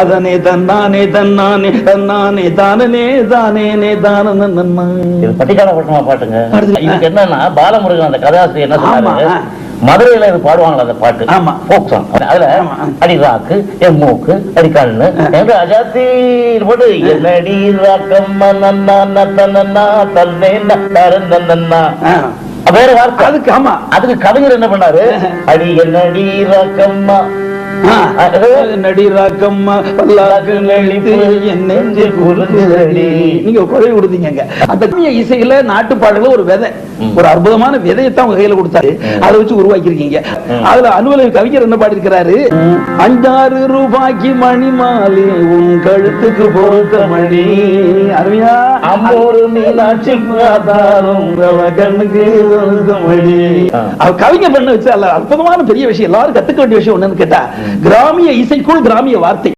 அதனே தன்னானே தன்னானே தன்னானே தானனே தானேனே தானன இது பட்டிக்கால பட்டமா பாட்டுங்க இதுக்கு என்னன்னா பாலமுருகன் அந்த கதாசிரியர் என்ன சொன்னாரு. மதுரையில இது பாடுவாங்களா அந்த பாட்டு? ஆமா. ஃபோக் சாங் அதுல. அடி ராக்கு என் மூக்கு அடி கண்ணு என்று அஜாத்தி போட்டு என்னடி ராக்கம்மா நன்னா தன்னே நன்னா. வேற வார்த்தை. அதுக்கு ஆமா. அதுக்கு கவிஞர் என்ன பண்ணாரு? அடி என்னடி ராக்கம்மா ஆ. நடி நீங்க குறை கொடுத்தீங்க அந்த இசையில நாட்டு பாடல ஒரு விதை ஒரு அற்புதமான விதையத்தான் உங்க கையில கொடுத்தாரு. அதை வச்சு உருவாக்கி இருக்கீங்க அதுல அனுவல கவிஞர் என்ன பாடி இருக்கிறாரு அஞ்சாறு ரூபாய்க்கு மணி மாலை உன் கழுத்துக்கு பொறுத்த மணி. அருமையா? அம்மூரு மீனாட்சி கண்ணுக்கு மணி. அவர் கவிஞர் பண்ண வச்சு அற்புதமான பெரிய விஷயம் எல்லாரும் கத்துக்க வேண்டிய விஷயம் என்னன்னு கேட்டா கிராமிய இசைக்குள் கிராமிய வார்த்தை.